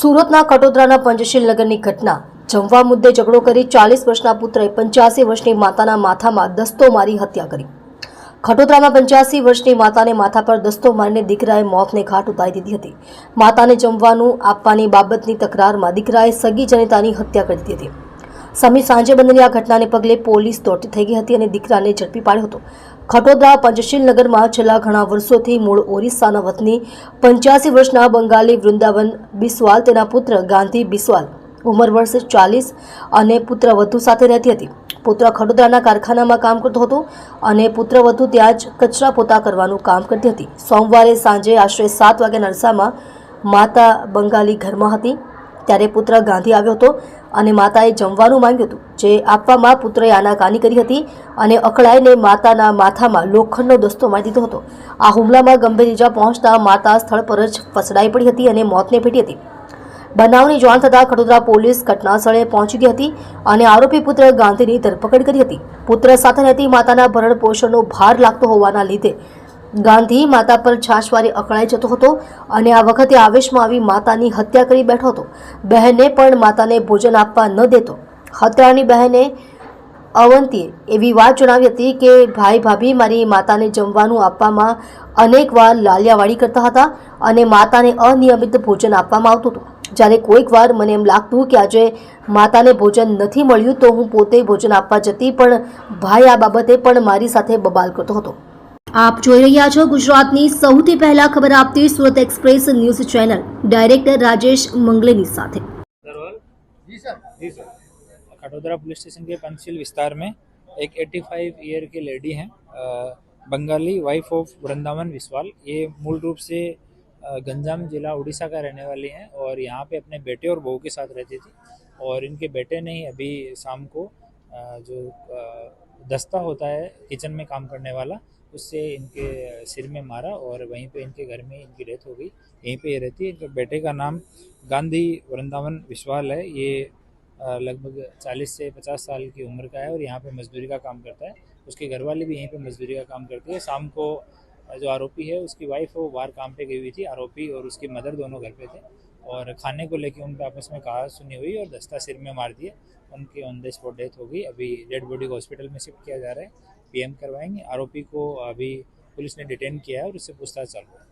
સુરતના કટોદરાના પંચશીલ નગરની ઘટના. જમવા મુદ્દે ઝઘડો કરી ચાલીસ વર્ષના પુત્રએ પંચ્યાસી વર્ષની માતાના માથામાં દસ્તો મારી હત્યા કરી. ખટોદરામાં પંચ્યાસી વર્ષની માતાને માથા પર દસ્તો મારીને દીકરાએ મોતને ઘાટ ઉતારી દીધી હતી. માતાને જમવાનું આપવાની બાબતની તકરારમાં દીકરાએ સગી જનિતાની હત્યા કરી દીધી હતી. સમી સાંજે બનેલી આ ઘટનાને પગલે પોલીસ દોડતી થઈ ગઈ હતી અને દીકરાને ઝડપી પાડ્યો હતો. ખટોદરા પંચશીલ નગરમાં છેલ્લા ઘણા વર્ષોથી મૂળ ઓરિસ્સાના વતની પંચ્યાસી વર્ષના બંગાળી વૃંદાવન બિસ્વાલ, તેના પુત્ર ગાંધી બિસ્વાલ, ઉંમર વર્ષ ચાલીસ અને પુત્ર વધુ સાથે રહેતી હતી. પુત્ર ખડોદરાના કારખાનામાં કામ કરતો હતો અને પુત્ર વધુ ત્યાં જ કચરા પોતા કરવાનું કામ કરતી હતી. સોમવારે સાંજે આશરે સાત વાગ્યાના અરસામાં માતા બંગાળી ઘરમાં હતી. ત્યારે પુત્ર ગાંધી આવ્યો હતો અને માતાએ જમવાનું માંગ્યું હતું, જે આપવામાં પુત્રએ આનાકાની કરી હતી અને અકળાઈને માતાના માથામાં લોખંડનો દસ્તો મારી દીધો હતો. આ હુમલામાં ગંભીર ઇજા પહોંચતા માતા સ્થળ પર જ ફસડાઈ પડી હતી અને મોતને ભેટી હતી. બનાવની જાણ થતાં ખડોદરા પોલીસ ઘટના સ્થળે પહોંચી ગઈ હતી અને આરોપી પુત્ર ગાંધીની ધરપકડ કરી હતી. પુત્ર સાથે રહેતી માતાના ભરણ પોષણનો ભાર લાગતો હોવાના લીધે ગાંધી માતા પર છાશવારી અકળાઈ જતો હતો અને આ વખતે આવેશમાં આવી માતાની હત્યા કરી બેઠો હતો. બહેને પણ માતાને ભોજન આપવા ન દેતો. હત્યાની બહેને અવંતીએ એવી વાત જણાવી હતી કે, ભાઈ ભાભી, મારી માતાને જમવાનું આપવામાં અનેકવાર લાલિયાવાડી કરતા હતા અને માતાને અનિયમિત ભોજન આપવામાં આવતું હતું. જ્યારે કોઈક વાર મને એમ લાગતું કે આજે માતાને ભોજન નથી મળ્યું તો હું પોતે ભોજન આપવા જતી, પણ ભાઈ આ બાબતે પણ મારી સાથે બબાલ કરતો હતો. આપ જોઈ રહ્યા છો ગુજરાતની સૌથી પહેલા ખબર આપતી Surat Express News channel director Rajesh મંગલેની સાથે Agrawal ji sir ji sir Khatodara police station के पंचशील विस्तार में एक 85 ईयर के लेडी हैं अ, बंगाली वाइफ ऑफ वृंदावन विस्वाल ये मूल रूप से अ, गंजाम जिला उड़ीसा का रहने वाली हैं और यहाँ पे अपने बेटे और बहू के साथ रहती थी और इनके बेटे ने ही अभी शाम को अ, जो अ, दस्ता होता है किचन में काम करने वाला, उससे इनके सिर में मारा और वहीं पे इनके घर में इनकी डेथ हो गई। यहीं पे ये रहती है। इनके बेटे का नाम गांधी वृंदावन विश्वाल है। ये लगभग 40 से 50 साल की उम्र का है और यहाँ पे मजदूरी का काम करता है। उसके घर वाले भी यहीं पे मजदूरी का काम करती है। शाम को जो आरोपी है, उसकी वाइफ वो बाहर काम पे गई हुई थी, आरोपी और उसकी मदर दोनों घर पे थे। और खाने को लेके उनके आपस में कहा सुनी हुई और दस्ता सिर में मार दिए। उनकी ऑन द स्पॉट डेथ हो गई। अभी डेड बॉडी को हॉस्पिटल में शिफ्ट किया जा रहा है। पीएम करवाएँगे। आरोपी को अभी पुलिस ने डिटेन किया है और उससे पूछताछ चल रहा है।